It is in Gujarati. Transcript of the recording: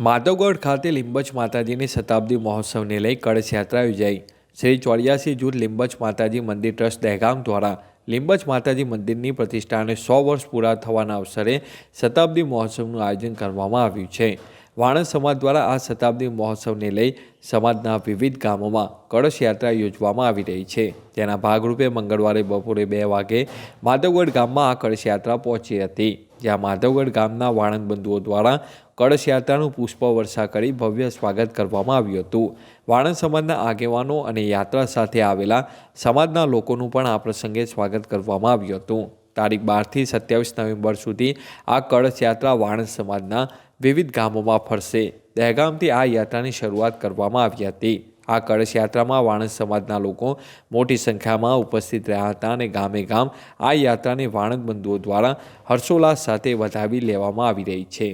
માધવગઢ ખાતે લીંબચ માતાજીની શતાબ્દી મહોત્સવને લઈ કળશ યાત્રા યોજાઈ. શ્રી ચોર્યાસી જૂથ લીંબચ માતાજી મંદિર ટ્રસ્ટ દહેગામ દ્વારા લીંબચ માતાજી મંદિરની પ્રતિષ્ઠાને સો વર્ષ પૂરા થવાના અવસરે શતાબ્દી મહોત્સવનું આયોજન કરવામાં આવ્યું છે. વાણંદ સમાજ દ્વારા આ શતાબ્દી મહોત્સવને લઈ સમાજના વિવિધ ગામોમાં કળશ યાત્રા યોજવામાં આવી રહી છે. તેના ભાગરૂપે મંગળવારે બપોરે બે વાગે માધવગઢ ગામમાં આ કળશ યાત્રા પહોંચી હતી. જ્યાં માધવગઢ ગામના વાણંદ બંધુઓ દ્વારા કળશ યાત્રાનું પુષ્પ વર્ષા કરી ભવ્ય સ્વાગત કરવામાં આવ્યું હતું. વાણંદ સમાજના આગેવાનો અને યાત્રા સાથે આવેલા સમાજના લોકોનું પણ આ પ્રસંગે સ્વાગત કરવામાં આવ્યું હતું. તારીખ બારથી સત્યાવીસ નવેમ્બર સુધી આ કળશ યાત્રા વાણંદ સમાજના વિવિધ ગામોમાં ફરશે. દહેગામથી આ યાત્રાની શરૂઆત કરવામાં આવી હતી. આ કળશ યાત્રામાં વાણંદ સમાજના લોકો મોટી સંખ્યામાં ઉપસ્થિત રહ્યા હતા અને ગામે ગામ આ યાત્રાને વાણંદ બંધુઓ દ્વારા હર્ષોલ્લાસ સાથે વધાવી લેવામાં આવી રહી છે.